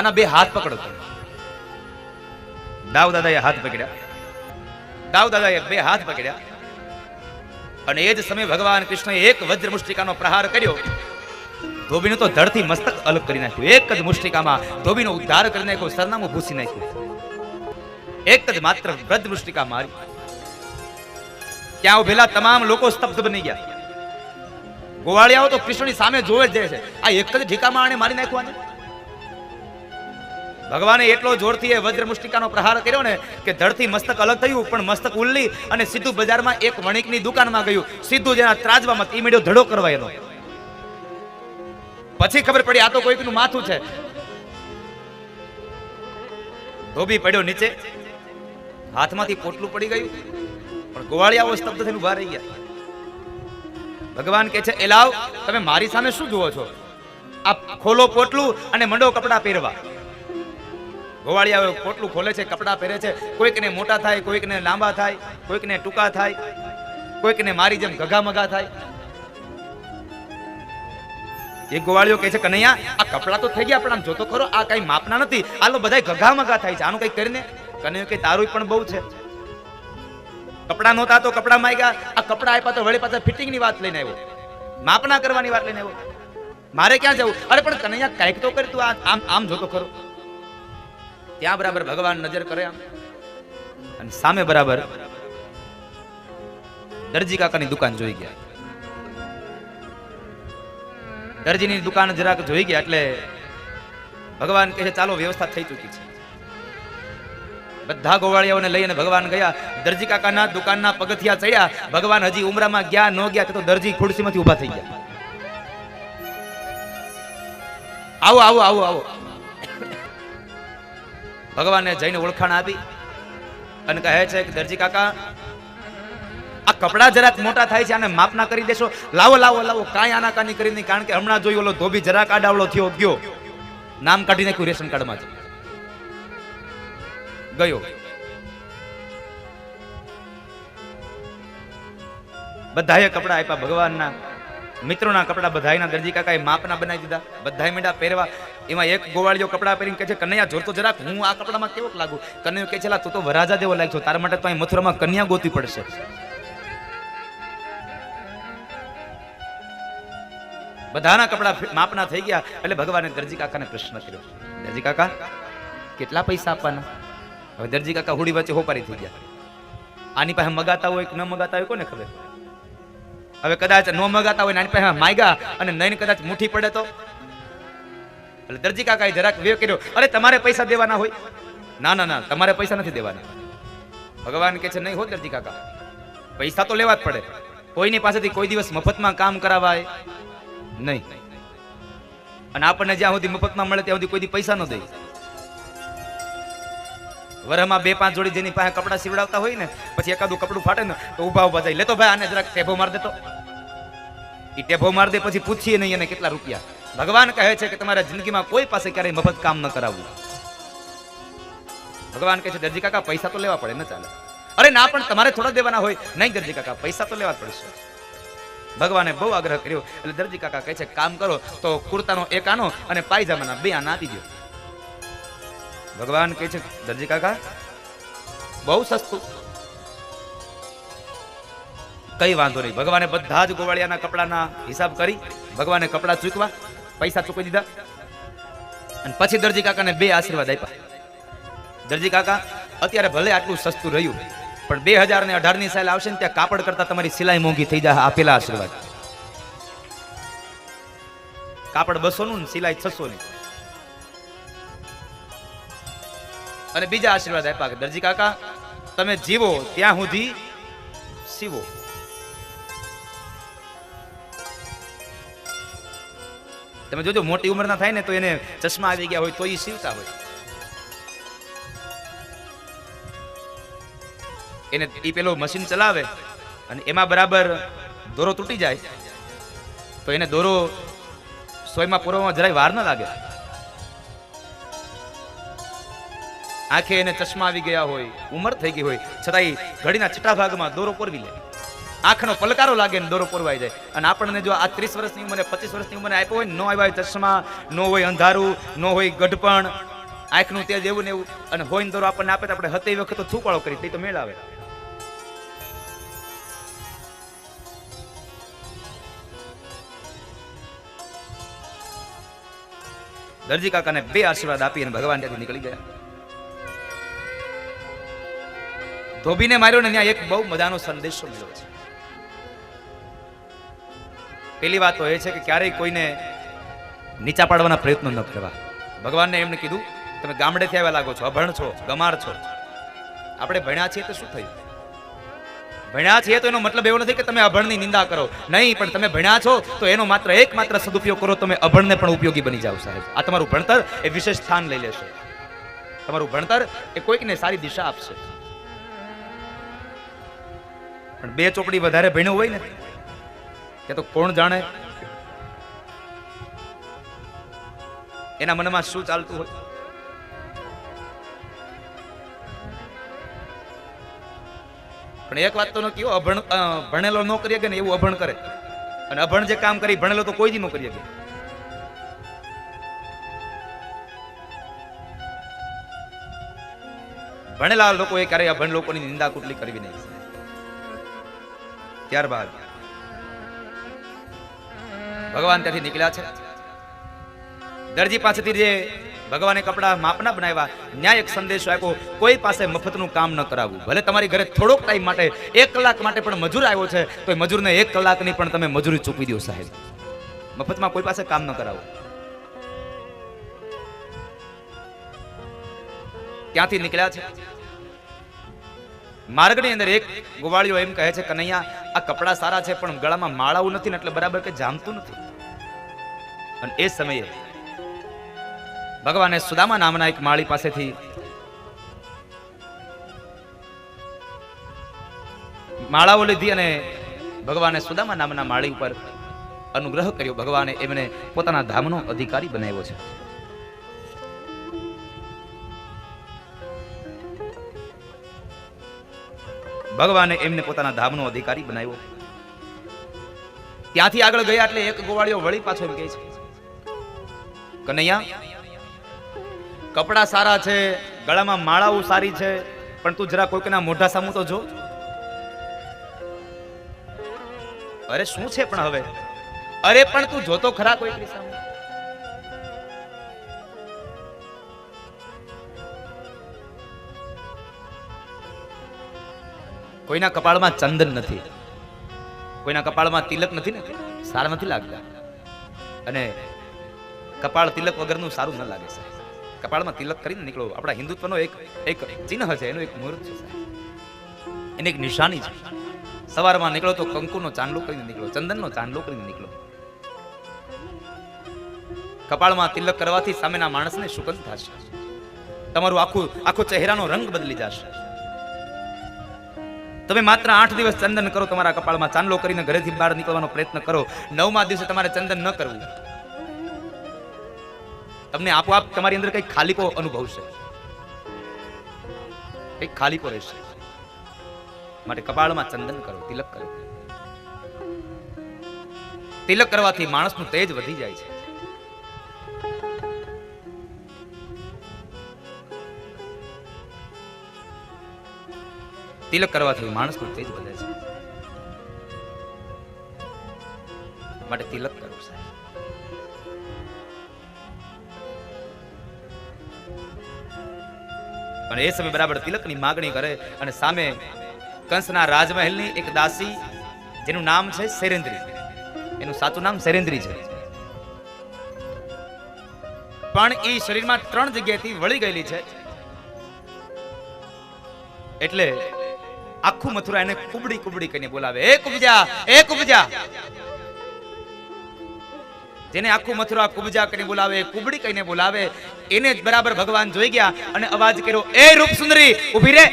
આના બે હાથ પકડો તમે. દાવ હાથ પકડ્યા. દાવ દાદાએ બે હાથ પકડ્યા. અને એ જ સમયે ભગવાન કૃષ્ણએ એક વજ્ર મુષ્ટિકાનો પ્રહાર કર્યો. ધોબીનું તો ધડથી મસ્તક અલગ કરી નાખ્યું. એક જ મુષ્ટિકામાં ધોબીનો ઉદ્ધાર કરી નાખ્યો, સરનામું ભૂસી નાખ્યું. એક જ માત્ર વજ્ર મુષ્ટિકા મારી. ત્યાં ઉભેલા તમામ લોકો સ્તબ્ધ બની ગયા. ગોવાળિયાઓ તો કૃષ્ણની સામે જોવે જ જાય છે. આ એક જ ઢીકામાં આને મારી નાખવાને ભગવાને એટલો જોરથી એ વજ્ર મુષ્ટિકાનો પ્રહાર કર્યો ને કે ધડથી મસ્તક અલગ થયું, પણ મસ્તક ઉલ્લી અને સીધું બજારમાં એક વણિકની દુકાનમાં ગયું. સીધું જેના ત્રાજવામાં ઈ મેળ્યો ધડો કરવા એનો. પછી ખબર પડી, આ તો કોઈકનું માથું છે. ધોબી પડ્યો નીચે. હાથમાંથી પોટલું પડી ગયું. પણ ગોવાળિયાઓ સ્તબ્ધ થઈને ઊભા રહી ગયા. ભગવાન કહે છે એલાવ તમે મારી સામે શું જુઓ છો? આ ખોલો પોટલું અને મંડો કપડાં પહેરવા. ગોવાળિયાઓ પોટલું ખોલે છે, કપડા પહેરે છે. કોઈકને મોટા થાય, કોઈકને લાંબા થાય, કોઈકને ટૂંકા થાય, કોઈકને મારી જેમ ગગા મગા થાય. એક ગોવાળીઓ કહે છે, કનૈયા, આ કપડા તો થઈ ગયા, પણ આમ જોતો ખરો, આ કઈ માપના નથી. આ લો બધા ગગા મગા થાય છે. આનું કઈ કરીને. કનૈયો કે તારું પણ બહુ છે. કપડા નહોતા તો કપડા માંગ્યા. આ કપડા આપ્યા તો વળી પાછા ફિટિંગની વાત લઈને આવ્યો. માપના કરવાની વાત લઈને આવ્યો. મારે ક્યાં જવું? અરે, પણ કનૈયા, કાંઈક તો કરી તું આમ આમ જોતો ખરો. ત્યાં બરાબર ભગવાન નજર કરે અને સામે બરાબર દરજી કાકાની દુકાન જોઈ ગયા. દરજીની દુકાન જરાક જોઈ ગયા એટલે ભગવાન કહે ચાલો, વ્યવસ્થા થઈ ચૂકી છે. બધા ગોવાળિયાઓને લઈને ભગવાન ગયા. દરજી કાકાના દુકાનના પગથિયા ચડ્યા. ભગવાન હજી ઉમરામાં ગયા ન ગયા તો દરજી ખુરશીમાંથી ઊભા થઈ ગયા. આવો આવો આવો આવો. ભગવાને જઈને ઓળખાણ આપી અને કહે છે કે, દરજી કાકા, આ કપડા જરાક મોટા થાય છે, આને માપના કરી દેશો. લાવો લાવો લાવો, કાંઈ આના કાની કરી નહીં, કારણ કે હમણાં જોયું ઓલો ધોબી જરાક આડાવળો થયો, ગયો. નામ કાઢી નાખ્યું રેશન કાર્ડમાં ગયો. બધાએ કપડા આપ્યા, ભગવાનના મિત્રોના કપડા બધાયના, દરજી કાકાએ માપના બનાવી દીધા. બધાએ મેડા પહેરવા. એમાં એક ગોવાળીઓ કપડા પહેરીને કહે છે, કન્યા જોરતો જરાક, હું આ કપડામાં કેવો લાગુ? કનૈયો કહે છે તું તો વરાજા જેવો લાગશો તારા માટે તો અહીં મથુરામાં કન્યા ગોતી પડશે. બધાના કપડા માપના થઈ ગયા, એટલે ભગવાને દરજી કાકાને પ્રશ્ન કર્યો, દરજી કાકા, કેટલા પૈસા આપવાના? હવે દરજી કાકા હુડી વચ્ચે હોપારી થઈ ગયા. આની પાસે મગાતા હોય કે ન મગાતા હોય, કોને ખબર? હવે કદાચ ન મગાતા હોય આની પાસે માયગા અને નહીં કદાચ મુઠ્ઠી પડે તો? એટલે દરજી કાકાએ જરાક વેવ કર્યો. અરે, તમારે પૈસા દેવાના હોય? ના ના ના, તમારે પૈસા નથી દેવાના. ભગવાન કે છે, નહીં હો દરજી કાકા, પૈસા તો લેવા જ પડે. કોઈની પાસેથી કોઈ દિવસ મફતમાં કામ કરાવાય નહીં. અને આપણને જ્યાં સુધી મફતમાં મળે, ત્યાં સુધી કોઈ પૈસા ન દે. વરમાં બે, પાંચ જોડી જેની પાસે કપડાં સીવડાવતા હોય ને, પછી એકાદું કપડું ફાટે ને, તો ઊભા ઊભા જાય લેતો ભાઈ, આને જરાક ટેભો માર દેતો એ ટેભો માર દે, પછી પૂછીએ નહીં એને કેટલા રૂપિયા. ભગવાન કહે છે કે તમારા જિંદગીમાં કોઈ પાસે ક્યારેય મફત કામ ન કરાવવું. ભગવાન કહે છે, દરજી કાકા, પૈસા તો લેવા પડે, ન ચાલે. અરે ના, પણ તમારે થોડા દેવાના હોય. નહીં, દરજી કાકા, પૈસા તો લેવા પડશે. ભગવાને બહુ આગ્રહ કર્યો, એટલે દરજી કાકા કહે છે, કામ કરો, તો કુર્તાનો એક આનો અને પાયજામાના બે આના આપી દો ભગવાન કહે છે, દરજી કાકા, બહુ સસ્તું. કઈ વાંધો નહીં. ભગવાને બધા જ ગોવાળિયાના કપડાના હિસાબ કરી, ભગવાને કપડા ચૂકવા પૈસા ચૂકવી દીધા. અને પછી દરજી કાકાને બે આશીર્વાદ આપ્યા. દરજી કાકા, અત્યારે ભલે આટલું સસ્તું રહ્યું, પણ બે હજાર ને અઢારની સાલ આવશે ને ત્યાં કાપડ કરતા તમારી સિલાઈ મોંઘી થઈ જાય આપેલા આશીર્વાદ. કાપડ બસો નું સિલાઈ છસો ની અને બીજા આશીર્વાદ આપ્યા દરજી કાકા, તમે જીવો, ત્યાં સુધી સીવો. તમે જોજો, મોટી ઉંમરના થાય ને તો એને ચશ્મા આવી ગયા હોય તો એ સીવતા હોય. એને એ પેલો મશીન ચલાવે અને એમાં બરાબર દોરો તૂટી જાય, તો એને દોરો સોયમાં પૂરવામાં જરાય વાર ન લાગે. આંખે એને ચશ્મા આવી ગયા હોય, ઉંમર થઈ ગઈ હોય, છતાંય ઘડીના છઠ્ઠા ભાગમાં દોરો પોરવી લે. આંખનો પલકારો લાગે ને દોરો પોરવાઈ જાય. અને આપણને જો આ ત્રીસ વર્ષની ઉંમરે, પચીસ વર્ષની ઉંમરે આપ્યો હોય ને, ન આવ્યા હોય ચશ્મા, ન હોય અંધારું, ન હોય ગઢપણ, આંખનું તેજ એવું ને એવું, અને હોય દોરો આપણને આપે તો આપણે હતે વખત થૂપાળો કરી તે તો મેળ દરજી કાકાને બે આશીર્વાદ આપી અને ભગવાન ત્યાંથી નીકળી ગયા. ધોબીને માર્યો ને ત્યાં એક બહુ મજાનો સંદેશો મળ્યો છે. પેલી વાત તો એ છે કે ક્યારેય કોઈને નીચા પાડવાના પ્રયત્નો ન કરવા. ભગવાનને એમને કીધું, તમે ગામડેથી આવ્યા લાગો છો, અભણ છો, ગમાર છો. આપણે ભણ્યા છીએ તો શું થયું? ભણ્યા છીએ તો એનો મતલબ એવો નથી કે તમે અભણની નિંદા કરો. નહીં, પણ તમે ભણ્યા છો તો એનો માત્ર એક માત્ર સદુપયોગ કરો, તમે અભણને પણ ઉપયોગી બની જાવ સાહેબ. આ તમારું ભણતર એ વિશેષ સ્થાન લઈ લેશે. તમારું ભણતર એ કોઈકને સારી દિશા આપશે. પણ બે ચોપડી વધારે ભણ્યું હોય ને કે તો કોણ જાણે? એના મનમાં શું ચાલતું હોય? પણ એક વાત તો કયો અભણ ભણેલો ન કરી શકે ને એવું અભણ કરે. અને અભણ જે કામ કરી, ભણેલો તો કોઈ જ ન કરી શકે. ભણેલા લોકોએ ક્યારેય અભણ લોકોની નિંદા કુટલી કરવી નહીં. ત્યારબાદ ભગવાન ત્યાંથી નીકળ્યા છે. દરજી પાસેથી જે ભગવાને કપડા માપના બનાવ્યા, ન્યાય એક સંદેશો આપ્યો, કોઈ પાસે મફતનું કામ ન કરાવવું. ભલે તમારી ઘરે થોડોક ટાઈમ માટે, એક કલાક માટે પણ મજૂર આવ્યો છે તો એ મજૂરને એક કલાકની પણ તમે મજૂરી ચૂકવી દો સાહેબ. મફતમાં કોઈ પાસે કામ ન કરાવો. ત્યાંથી નીકળ્યા છે. માર્ગની અંદર એક ગોવાળીઓ એમ કહે છે, કનૈયા, આ કપડાં સારા છે, પણ ગળામાં માળાવું નથી ને એટલે બરાબર કે જામતું નથી. અને એ સમયે ભગવાને સુદામા નામના એક માળી પાસેથી માળાઓ લીધી અને ભગવાને સુદામા નામના માળી ઉપર અનુગ્રહ કર્યો. ભગવાને એમને પોતાના ધામનો અધિકારી બનાવ્યો છે. ભગવાને એમને પોતાના ધામનો અધિકારી બનાવ્યો. ત્યાંથી આગળ ગયા એટલે એક ગોવાળીઓ વળી પાછો એમ કહે છે, કનૈયા, કપડા સારા છે, ગળામાં માળાઓ સારી છે, પણ તું જરા કોઈકના મોઢા સામું તો જો. અરે શું છે પણ હવે? અરે પણ તું જોતો ખરા કોઈકની સામે કોઈના કપાળમાં ચંદન નથી. કોઈના કપાળમાં તિલક નથી ને? સારા નથી લાગતા. અને કપાળ તિલક વગરનું સારું ન લાગે છે કપાળમાં તિલક કરીને નીકળો. આપણા હિન્દુત્વનો એક એક ચિહ્ન છે, એનું એક મુહૂર્ત છે એની એક નિશાની છે. સવારમાં નીકળો તો કંકુનો ચાંદલો કરીને નીકળો, ચંદનનો ચાંદલો કરીને નીકળો. કપાળમાં તિલક કરવાથી સામેના માણસને સુગંધ થશે. તમારું આખું, આખો ચહેરાનો રંગ બદલી જશે. તમે માત્ર આઠ દિવસ ચંદન કરો તમારા કપાળમાં ચાંદલો કરીને ઘરેથી બહાર નીકળવાનો પ્રયત્ન કરો. નવમા દિવસે તમારે ચંદન ન કરવું. તમને આપોઆપ તમારી અંદર કઈ ખાલીપો અનુભવશે. કઈ ખાલીપો રહેશે. માટે કપાળમાં ચંદન કરો, તિલક કરો. તિલક કરવાથી માણસનું તેજ વધી જાય છે. તિલક કરવાથી માણસનું તેજ વધે છે. માટે તિલક કરો સાહેબ. અને એ સમય બરાબર તિલકની માગણી કરે અને સામે કંસના રાજમહેલની એક દાસી, જેનું નામ છે સેરેન્દ્રી એનું સાચું નામ સેરેન્દ્રી છે. પણ એ શરીરમાં ત્રણ જગ્યાએથી વળી ગયેલી છે. એટલે આખું મથુરા એને કુબડી કુબડી કરીને બોલાવે. એ કુબજા એ કુબજા. જેને આખું મથુરા કુબજા કરીને બોલાવે, કુબડી કરીને બોલાવે, એને જ બરાબર ભગવાન જોઈ ગયા અને અવાજ કર્યો, એ રૂપ સુંદરી ઊભી રે.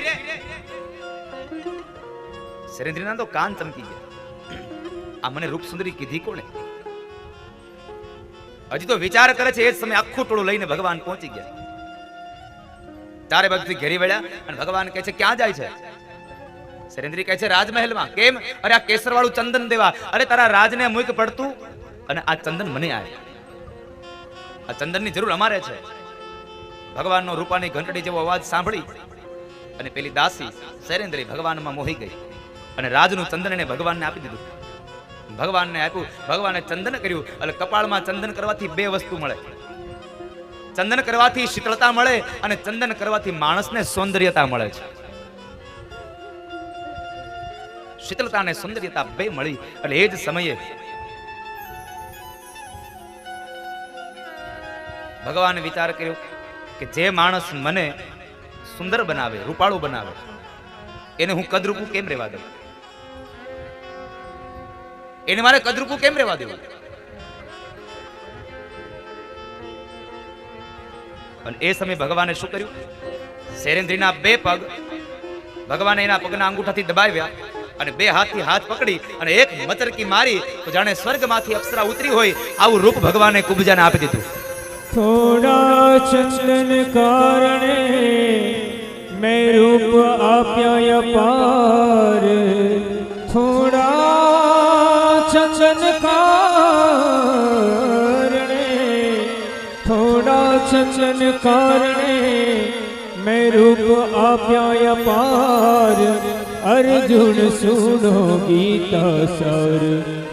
શરેન્દ્રના તો કાન ચમકી ગયા. આ મને રૂપ સુંદરી કીધી કોણે? હજી તો વિચાર કરે છે, એ સમય આખું ટોળું લઈને ભગવાન પહોંચી ગયા. તારે ભક્તિ ઘેરી વળ્યા અને ભગવાન કહે છે, ક્યાં જાય છે? શરેન્દ્રી કહે છે, રાજમહેલમાં કેમ? અરે આ કેસરવાળું ચંદન દેવા. અરે તારા રાજને મુક પડતું. અને આ ચંદન મને આવે આ ચંદનની જરૂર અમારે છે. ભગવાનનો રૂપાની ઘંટડી જેવો અવાજ સાંભળી અને પેલી દાસી શૈરેન્દ્રી ભગવાનમાં મોહી ગઈ અને રાજનું ચંદન એને ભગવાનને આપી દીધું. ભગવાનને આપ્યું. ભગવાને ચંદન કર્યું. એટલે કપાળમાં ચંદન કરવાથી બે વસ્તુ મળે. ચંદન કરવાથી શીતળતા મળે અને ચંદન કરવાથી માણસને સૌંદર્યતા મળે છે. શીતળતા અને સૌંદર્યતા બે મળી. એટલે એ જ સમયે ભગવાન વિચાર કર્યો કે જે માણસ મને સુંદર બનાવે, રૂપાળું બનાવે, એને હું કદરૂપું કેમ રહેવા દઉં? એને મારે કદરૂપું કેમ રહેવા દેવું? અને એ સમયે ભગવાને શું કર્યું? શૈરેન્દ્રીના બે પગ ભગવાને એના પગના અંગૂઠાથી દબાવ્યા. અને બે હાથથી હાથ પકડી અને એક મચરકી મારી તો જાણે સ્વર્ગમાંથી અપ્સરા ઉતરી હોય આવું રૂપ ભગવાને કુબજાને આપી દીધું. થોડા ચંદન કારણે મેં રૂપ આપ્યા પાર. થોડા ચંદન કારણે, થોડા ચંદન કારણે મેં રૂપ આપ્યા પાર. અર્જુન સુનો ગીતા સર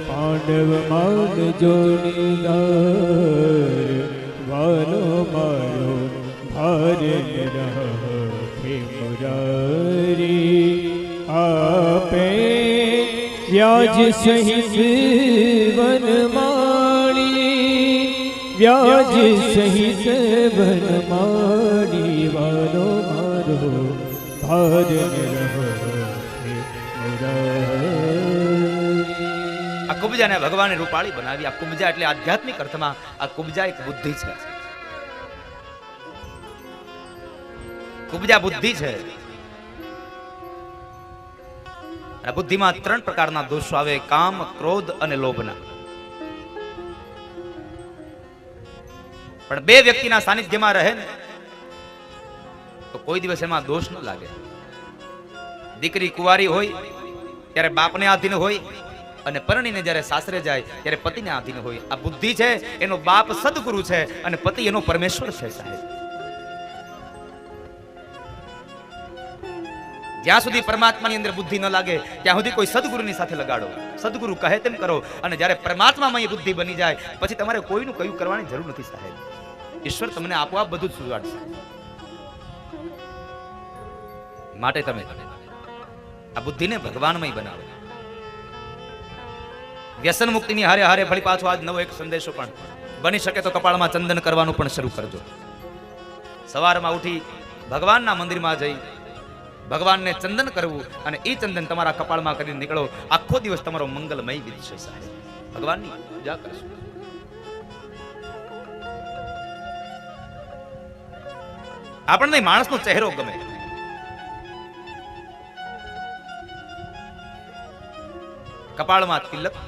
પાંડવ માન જોનીદાર વાલો મારો ભારે રહે મુરારી આપે વ્યાજ સહિત વનમાળી વ્યાજ સહિત વનમાળી વાલો મારો ભારે રહે કુબજાને ભગવાને રૂપાળી બનાવી. આ કુબજા એટલે આધ્યાત્મિક અર્થમાં આ કુબજા એક બુદ્ધિ છે. કુબજા બુદ્ધિ છે. બુદ્ધિમાં ત્રણ પ્રકારના દોષો આવે, કામ, ક્રોધ અને લોભના. પણ બે વ્યક્તિના સાનિધ્યમાં રહે ને, તો કોઈ દિવસ એમાં દોષ ન લાગે. દીકરી કુવારી હોય, ત્યારે બાપને આધીન હોય અને પરણીને જ્યારે સાસરે જાય, ત્યારે પતિને આધીન હોય. આ બુદ્ધિ છે, એનો બાપ સદગુરુ છે અને પતિ એનો પરમેશ્વર છે, સાહેબ. જ્યાં સુધી પરમાત્માની અંદર બુદ્ધિ ન લાગે, ત્યાં સુધી કોઈ સદગુરુની સાથે લગાડો. સદગુરુ કહે તેમ કરો અને જ્યારે પરમાત્મામાં એ બુદ્ધિ બની જાય, પછી તમારે કોઈનું કયું કરવાની જરૂર નથી, સાહેબ. ઈશ્વર તમને આપોઆપ બધું જ સુધારશે. માટે તમે આ બુદ્ધિને ભગવાનમય બનાવો. વ્યસન મુક્તિની હારે હારે ફરી પાછો આજ નવો એક સંદેશો પણ બની શકે તો કપાળમાં ચંદન કરવાનું પણ શરૂ કરજો. સવારમાં ઉઠી ભગવાનના મંદિરમાં જઈ ભગવાનને ચંદન કરવું અને એ ચંદન તમારા કપાળમાં કરીને નીકળો. આખો દિવસ તમારો મંગલમય વીતશે સાહેબ. ભગવાનની પૂજા કરશો. આપણને માણસનો ચહેરો ગમે. કપાળમાં તિલક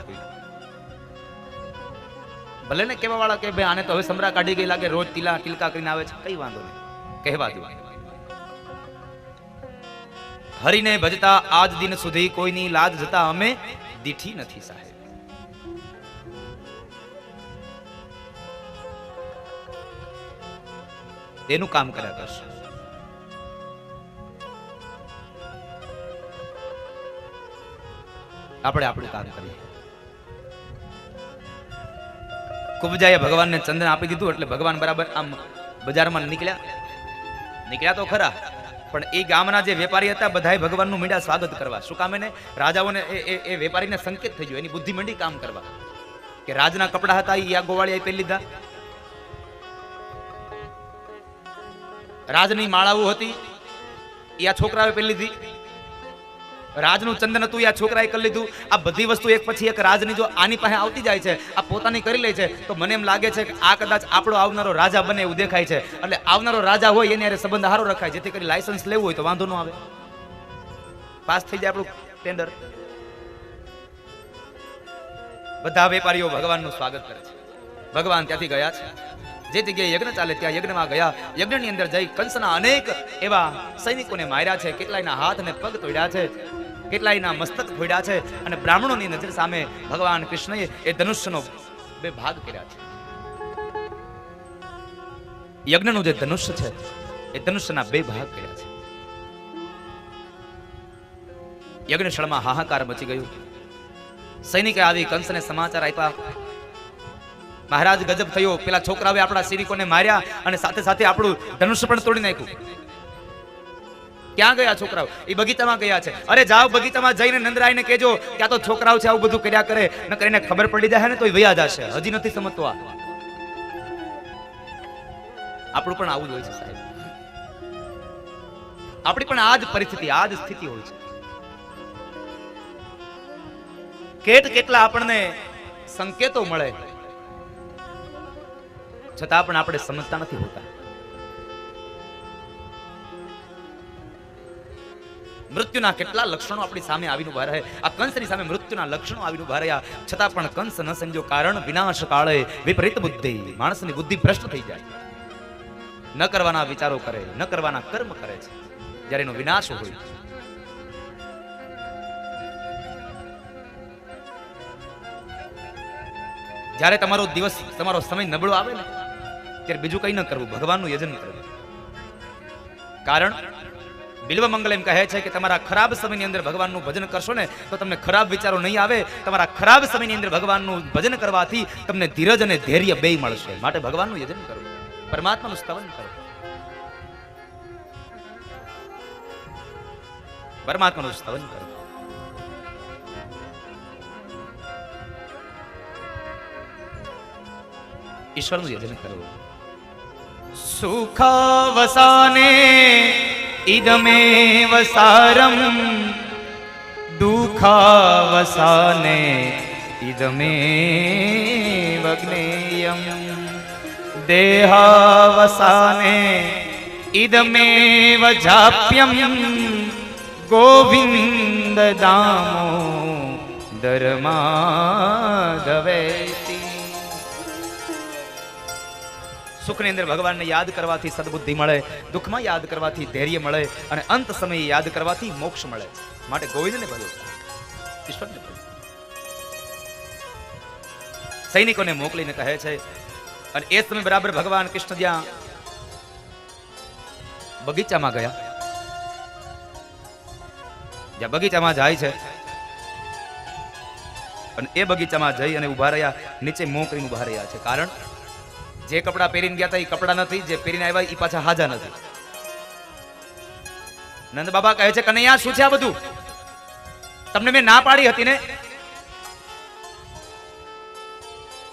ભલે ને કેવા વાળા કે ભાઈ આને તો હવે સમરા કાઢી ગઈ લાગે રોજ તિલા તિલકા કરીને આવે છે, કઈ વાંધો નહીં. કહેવા દો. હરિને ભજતા આજ દિન સુધી કોઈની લાજ જતા અમે દીઠી નથી સાહેબ. એનું કામ કર્યા કરશે. આપણે આપણું કામ કરીએ. કુબજાએ ભગવાનને ચંદન આપી દીધું એટલે ભગવાન બરાબર આમ બજારમાં નીકળ્યા. નીકળ્યા તો ખરા, પણ એ ગામના જે વેપારી હતા બધાએ ભગવાનનું મીંડા સ્વાગત કરવા. શું કામ એને? રાજાઓને એ, એ- વેપારીને સંકેત થઈ ગયો. એની બુદ્ધિ મંડી કામ કરવા. કે રાજના કપડા હતા એ આ ગોવાળીએ પહેરી લીધા. રાજની માળાઓ હતી એ આ છોકરાઓ પહેરી લીધી. રાજનું ચંદન હતું આ છોકરાએ કરી લીધું. આ બધી વસ્તુ એક પછી એક રાજની જો આની પાસે આવતી જાય છે, આ પોતાની કરી લે છે, તો મને એમ લાગે છે કે આ કદાચ આપણો આવનારો રાજા બને એવું દેખાય છે. એટલે આવનારો રાજા હોય એની હારે સંબંધ સારો રખાય, જેથી કરી લાયસન્સ લેવું હોય તો વાંધો ન આવે. પાસ થઈ જાય આપણું ટેન્ડર બધા વેપારીઓ ભગવાનનું સ્વાગત કરે છે. ભગવાન ત્યાંથી ગયા છે. જે જગ્યાએ યજ્ઞ ચાલે ત્યાં યજ્ઞમાં ગયા. યજ્ઞની અંદર જઈ કંસના અનેક એવા સૈનિકોને માર્યા છે, કેટલાયના હાથ અને પગ તોડ્યા છે. કેટલાયના મસ્તક ફોડ્યા છે અને બ્રાહ્મણોની નજર સામે ભગવાન કૃષ્ણએ એ ધનુષ્યનો બે ભાગ કર્યા છે. યજ્ઞનું જે ધનુષ્ય છે, એ ધનુષ્યના બે ભાગ કર્યા છે. યજ્ઞશાળામાં હાહાકાર મચી ગયું. સૈનિકે આવી કંસને સમાચાર આપ્યા. મહારાજ ગજબ થયો. પેલા છોકરાઓએ આપણા સૈનિકોને માર્યા અને સાથે સાથે આપણું ધનુષ્ય પણ તોડી નાખ્યું. ક્યાં ગયા છોકરાઓ? એ બગીચામાં ગયા છે. અરે જાઓ બગીચામાં જઈને નંદરાયને કહેજો કે આ તો છોકરાઓ છે, આવું બધું કર્યા કરે. ન કરીને ખબર પડી જાય ને તો વયા જશે. હજી નથી સમજતો આપણું પણ આવું જ હોય છે, સાહેબ. આપણી પણ આ જ પરિસ્થિતિ, આ જ સ્થિતિ હોય છે. કેટ કેટલા આપણને સંકેતો મળે, છતાં પણ આપણે સમજતા નથી હોતા. મૃત્યુના કેટલા લક્ષણો આપણી સામે આવીને ઊભા રહે. આ કંસની સામે મૃત્યુના લક્ષણો આવીને ઊભા રહ્યા. છતાં પણ કંસ ન સમજો કારણ વિનાશ કાળે વિપરીત બુદ્ધિ. માણસની બુદ્ધિ ભ્રષ્ટ થઈ જાય. ન કરવાના વિચારો કરે, ન કરવાના કર્મ કરે છે. જ્યારે એનો વિનાશ હોય. જ્યારે તમારો દિવસ, તમારો સમય નબળો આવે ને, ત્યારે બીજું કંઈ ન કરવું. ભગવાનનું યજન કરવું. કારણ બિલ્વ મંગલ એમ કહે છે કે તમારા ખરાબ સમયની અંદર ભગવાનનું ભજન કરશો ને, તો તમને ખરાબ વિચારો નહીં આવે. તમારા ખરાબ સમયની અંદર ભગવાનનું ભજન કરવાથી તમને ધીરજ અને ધૈર્ય બે મળશે. માટે ભગવાનનું યજન કરો. પરમાત્માનું સ્તવન કરો. પરમાત્માનું સ્તવન કરો. ઈશ્વરનું યજન કરવું સુખાવસાને ઇદમેવ સારમ દુઃખાવસાને ઇદમેવ જ્ઞેયમ દેહાવસાને ઇદમેવ જાપ્યમ ગોવિંદ દામો ધર્માધવેતી સુખની અંદર ભગવાનને યાદ કરવાથી સદબુદ્ધિ મળે, દુઃખમાં યાદ કરવાથી ધૈર્ય મળે અને અંત સમયે યાદ કરવાથી મોક્ષ મળે. માટે ગોવિંદને ભજો ઈશ્વરને ભજો સૈનિકોને મોકલીને કહે છે, અને એ સમય બરાબર ભગવાન કૃષ્ણ જ્યાં બગીચામાં ગયા, જ્યાં બગીચામાં જાય છે, અને એ બગીચામાં જઈ અને ઊભા રહ્યા, નીચે મોકરીને ઊભા રહ્યા છે. કારણ જે કપડા પહેરીને ગયા હતા એ કપડા નથી, જે પહેરીને આવ્યા એ પાછા હાજા નથી. નંદ બાબા કહે છે, કનૈયા, શું છે આ બધું? તમને મેં ના પાડી હતી ને?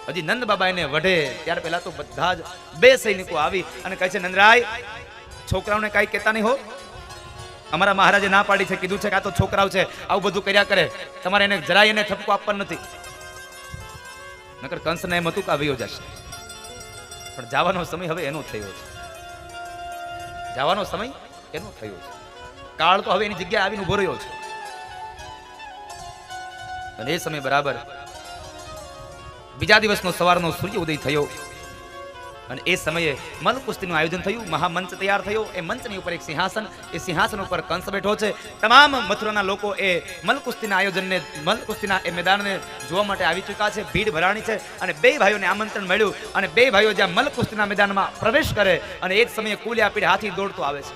હજી નંદ બાબા એને વઢે, ત્યાર પહેલા તો બધા જ બે સૈનિકો આવી અને કહે છે, નંદરાય, છોકરાઓને કાંઈ કહેતા નહીં હો. અમારા મહારાજે ના પાડી છે, કીધું છે કે આ તો છોકરાઓ છે, આવું બધું કર્યા કરે. તમારે એને જરાય એને ઠપકો આપવાનું નથી. નકર કંસને એમ હતું કે આ જશે. પણ જવાનો સમય હવે એનો થયો છે. જવાનો સમય એનો થયો છે. કાળ તો હવે એની જગ્યાએ આવીને ઊભો રહ્યો છે. અને એ સમય બરાબર બીજા દિવસનો સવારનો સૂર્ય ઉદય થયો. અને એ સમયે મલ કુસ્તીનું આયોજન થયું, મહામંચ તૈયાર થયો. એ મંચની ઉપર એક સિંહાસન, એ સિંહાસન ઉપર કંસ બેઠો છે. તમામ મથુરાના લોકો એ મલ આયોજનને મલ એ મેદાનને જોવા માટે આવી ચૂક્યા છે. ભીડ ભરાણી છે અને બે ભાઈઓને આમંત્રણ મળ્યું અને બે ભાઈઓ જ્યાં મલ મેદાનમાં પ્રવેશ કરે અને એ જ સમયે કુલિયા પીઢ હાથી દોડતો આવે છે.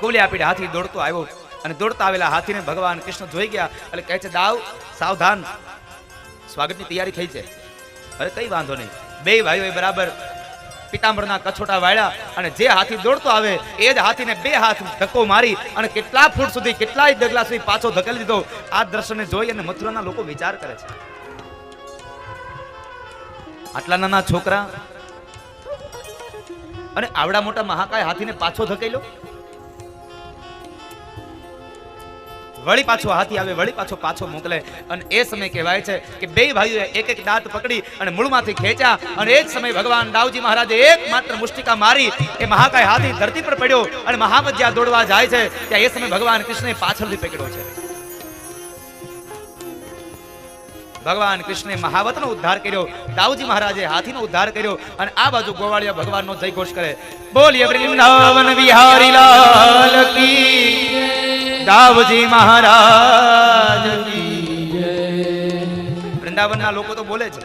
કુલિયા પીઢ હાથી દોડતો આવ્યો અને દોડતા આવેલા હાથીને ભગવાન કૃષ્ણ જોઈ ગયા એટલે કહે છે, દાવ, સાવધાન. સ્વાગતની તૈયારી થઈ છે. અરે કઈ વાંધો નહીં. બે ભાઈઓએ બરાબર પિતાંબરના કછોટા વાળ્યા અને જે હાથી દોડતો આવે એ જ હાથીને બે હાથ ધક્કો મારી અને કેટલા ફૂટ સુધી કેટલાય ડગલા સુધી પાછો ધકેલી દીધો. આ દ્રશ્યને જોઈ અને મથુરાના લોકો વિચાર કરે છે. આટલા નાના છોકરા અને આવડા મોટા મહાકાય હાથીને પાછો ધકેલ્યો વળી પાછો હાથી આવે, વળી પાછો પાછો મોકલે. અને એ સમય કહેવાય છે કે બે ભાઈઓએ એક એક દાંત પકડી અને મૂળમાંથી ખેંચ્યા અને એ જ સમય ભગવાન દાવજી મહારાજે એક માત્ર મુષ્ટિકા મારી. એ મહાકાય હાથી ધરતી પર પડ્યો અને મહામત દોડવા જાય છે. ત્યાં એ સમય ભગવાન કૃષ્ણે પાછળથી પકડ્યો છે. ભગવાન કૃષ્ણે મહાવતનો ઉદ્ધાર કર્યો. દાઉજી મહારાજે હાથીનો ઉદ્ધાર કર્યો અને આ બાજુ ગોવાળિયા ભગવાનનો જય ઘોષ કરે. બોલીએ વૃંદાવન વિહારી લાલ. દાવજી મહારાજ વૃંદાવનના લોકો તો બોલે છે,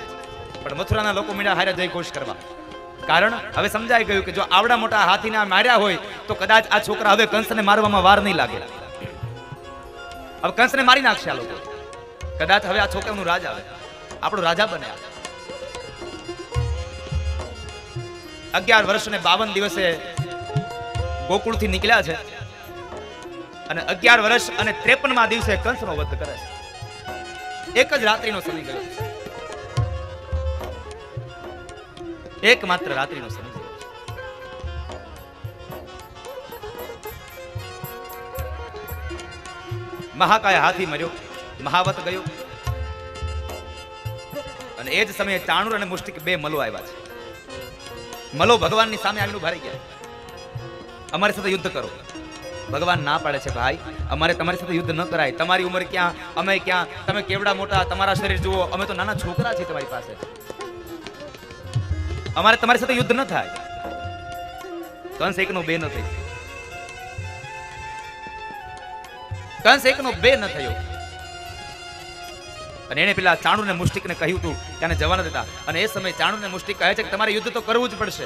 પણ મથુરાના લોકો મીડા હારે જય ઘોષ કરવા. કારણ હવે સમજાઈ ગયું કે જો આવડા મોટા હાથીને માર્યા હોય, તો કદાચ આ છોકરા હવે કંસને મારવામાં વાર નહીં લાગે. હવે કંસને મારી નાખશે આ લોકો. કદાચ હવે આ છોકરાનું રાજ આવે. આપણો રાજા બને અગિયાર વર્ષ ને બાવન દિવસે ગોકુળથી નીકળ્યા છે. અને અગિયાર વર્ષ અને ત્રેપનમાં દિવસે કંસનો વધ કરે છે. એક જ રાત્રિનો સમય ગયો એક માત્ર રાત્રિનો સમય મહાકાય હાથી મર્યો, મહાવત ગયો. અને એ જ સમયે ચાણુર અને મુષ્ટિક બે મલો આવ્યા છે. મલો ભગવાનની સામે આવીને ભરાઈ ગયા. અમારી સાથે યુદ્ધ કરો. ભગવાન ના પાડે છે ભાઈ. અમારે તમારી સાથે યુદ્ધ ન કરાય. તમારી ઉંમર ક્યાં? અમે ક્યાં? તમે કેવડા મોટા? તમારા શરીર જુઓ. અમે તો નાના છોકરા છીએ તમારી પાસે. અમારે તમારી સાથે યુદ્ધ ન થાય. કંસ એકનો બે ન થઈ કંસ એકનો બે ન થયો. અને એને પેલા ચાણુને મુષ્ટિકને કહ્યું હતું કે જવાના દેતા. અને એ સમયે ચાણુને મુષ્ટિક કહે છે કે તમારે યુદ્ધ તો કરવું જ પડશે.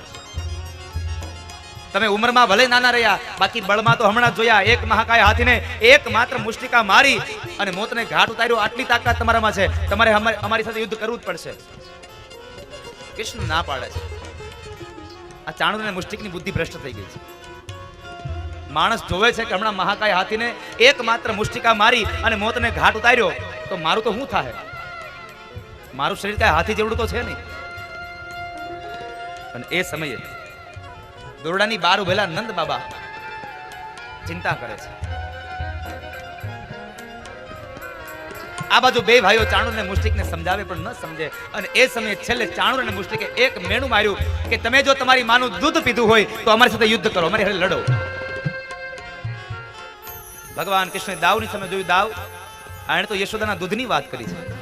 તમે ઉંમરમાં ભલે નાના રહ્યા, બાકી બળમાં તો હમણાં જોયા, એક મહાકાય હાથીને એક માત્ર મુષ્ટિકા મારી અને મોતને ઘાટ ઉતાર્યો. આટલી તાકાત તમારામાં છે. તમારે અમારી સાથે યુદ્ધ કરવું જ પડશે. કૃષ્ણ ના પાડે છે. આ ચાણુર અને મુષ્ટિકની બુદ્ધિ ભ્રષ્ટ થઈ ગઈ છે. માણસ જોવે છે કે હમણાં મહાકાય હાથીને એક માત્ર મુષ્ટિકા મારી અને મોતને ઘાટ ઉતાર્યો. તો મારું તો શું થાય મારું શરીર કાંઈ હાથી જેવડું તો છે નહીં. અને એ સમયે દોરડાની બાર ઉભેલા નંદ બાબા ચિંતા કરે છે. આ બાજુ બે ભાઈઓ ચાણુર અને મુષ્ટિકને સમજાવે પણ ન સમજે. અને એ સમયે છેલ્લે ચાણુર અને મુષ્ટિકે એક મેણું માર્યું કે તમે જો તમારી માનું દૂધ પીધું હોય તો અમારી સાથે યુદ્ધ કરો, અમારી હારે લડો. ભગવાન કૃષ્ણે દાવની સામે જોયું, દાવ, આણે તો યશોદાના દૂધની વાત કરી છે.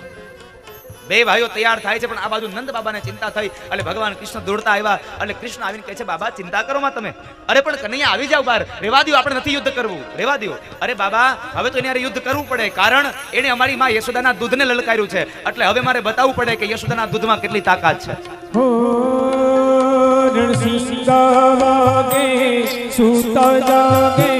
બે ભાઈઓ તૈયાર થાય છે, પણ આ બાજુ નંદ બાબાને ચિંતા થઈ એટલે ભગવાન કૃષ્ણ દોડતા આવ્યા એટલે કૃષ્ણ આવીને કહે છે, બાબા, ચિંતા કરો તમે. અરે, પણ કનૈયા આવી જાવ બહાર. રેવા દો આપણે નથી યુદ્ધ કરવું. રેવા દો અરે, બાબા, હવે તો એને યુદ્ધ કરવું પડે, કારણ એને અમારી માં યશોદાના દૂધને લલકાર્યું છે. એટલે હવે મારે બતાવવું પડે કે યશોદાના દૂધમાં કેટલી તાકાત છે. સૂતા જાગે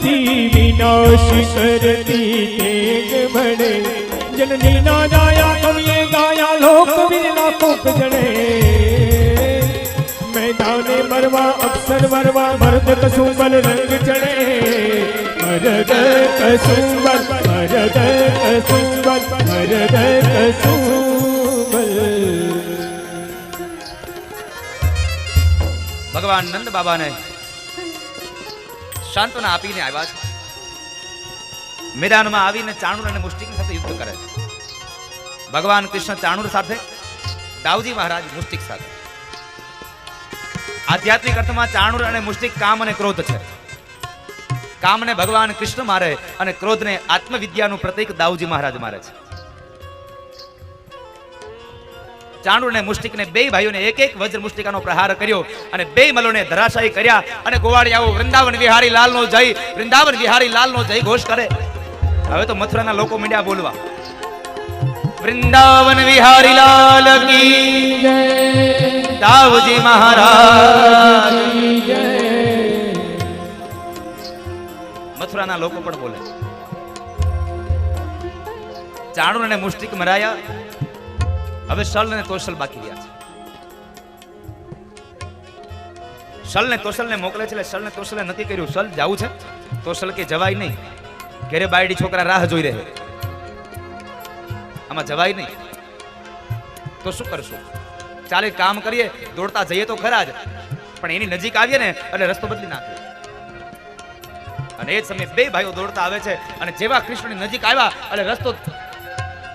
ફરતી વિનાશ કરતી તેજ બળે જનની ના જાયા કવિએ ગાયા લોક વિના કોક જણે મેદાને મરવા અક્ષર વરવા મર્દ કસુંબલ રંગ ચડે મરદ કસુંબલ મરદ કસુંબલ મરદ કસુંબલ ભગવાન નંદ બાબાને સાંત્વના આપીને આવ્યા છે. મેદાનમાં આવીને ચાણુર અને મુષ્ટિક સાથે યુદ્ધ કરે છે. ભગવાન કૃષ્ણ ચાણુર સાથે દાઉજી મહારાજ મુષ્ટિક સાથે. આધ્યાત્મિક અર્થમાં ચાણુર અને મુષ્ટિક કામ અને ક્રોધ છે. કામને ભગવાન કૃષ્ણ મારે અને ક્રોધને આત્મવિદ્યાનું પ્રતીક દાઉજી મહારાજ મારે છે. ચાણુર અને મુષ્ટિકને બે ભાઈઓને એક એક વજ્ર મુષ્ટિકાનો પ્રહાર કર્યો અને બે મલોને ધરાશાયી કર્યા અને ગોવાળિયાઓ વૃંદાવન વિહારી લાલનો જય, વૃંદાવન વિહારી લાલનો જય ઘોષ કરે. હવે તો મથુરાના લોકો મીડિયા બોલવા. વૃંદાવન વિહારી લાલ કી દાવજી મહારાજ મથુરાના લોકો પણ બોલે. ચાણુર અને મુષ્ટિક મરાયા હવે શલ અને બાકી રહ્યા છે. શલ ને મોકલે છે એટલે શલ ને નક્કી કર્યું સલ જવું છે? તોશલ કે જવાય નહીં. ઘરે બાયડી છોકરા રાહ જોઈ રહે. આમાં જવાય નહીં. તો શું કરશું? ચાલે કામ કરીએ, દોડતા જઈએ તો ખરા જ. પણ એની નજીક આવીએ ને એટલે રસ્તો બદલી નાખ્યો અને એ જ સમયે બે ભાઈઓ દોડતા આવે છે અને જેવા કૃષ્ણની નજીક આવ્યા એટલે રસ્તો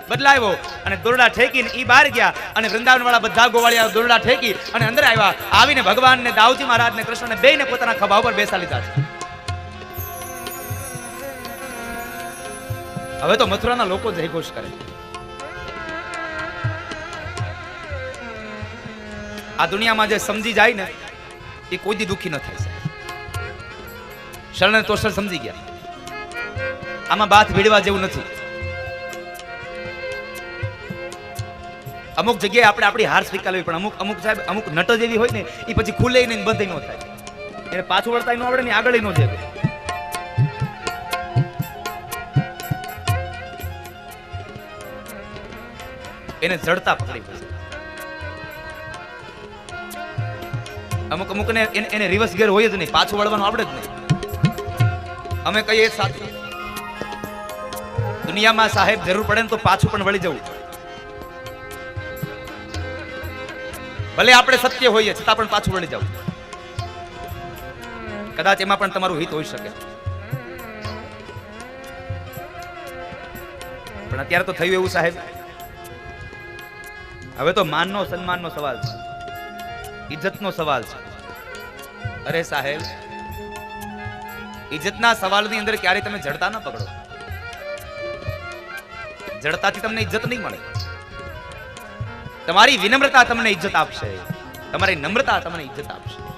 બદલાયો. અને દોરડા ઠેકીને એ બહાર ગયા અને વૃંદાવનવાળા બધા ગોવાળિયા દોરડા ઠેકી અને અંદર આવ્યા. આવીને ભગવાનને દાઉજી મહારાજને કૃષ્ણને બેને પોતાના ખભા ઉપર બેસા લીધા છે. હવે તો મથુરાના લોકો જયઘોષ કરે આ દુનિયામાં જે સમજી જાય ને, એ કોઈ દી દુઃખી ન થાય શરણ તોષણ સમજી ગયા. આમાં બાથ ભીડવા જેવું નથી. અમુક જગ્યાએ આપણે આપણી હાર સ્વીકારવી પણ અમુક અમુક સાહેબ, અમુક નટ જેવી હોય ને, એ પછી ખુલે નહીં બંધ ન થાય. એને પાછું વળતા ન આવડે ને આગળ ન જાય. એને જડતા પકડી અમુક અમુક ને એને રિવર્સ ગેર હોય જ નહીં, પાછું વળવાનું આવડે જ નહીં. અમે કહીએ, સાચું. દુનિયામાં સાહેબ જરૂર પડે ને તો પાછું પણ વળી જવું. ભલે આપણે સત્ય હોઈએ છતાં પણ પાછું વળી જવું કદાચ એમાં પણ તમારું હિત હોઈ શકે. પણ અત્યારે તો થયું એવું સાહેબ. હવે તો માનનો સન્માનનો સવાલ છે. ઇજ્જતનો સવાલ છે. અરે સાહેબ ઇજ્જતના સવાલની અંદર ક્યારે તમે જડતા ન પકડો. જડતાથી તમને ઇજ્જત નહીં મળે. તમારી વિનમ્રતા તમને ઇજ્જત આપશે. તમારી નમ્રતા તમને ઇજ્જત આપશે.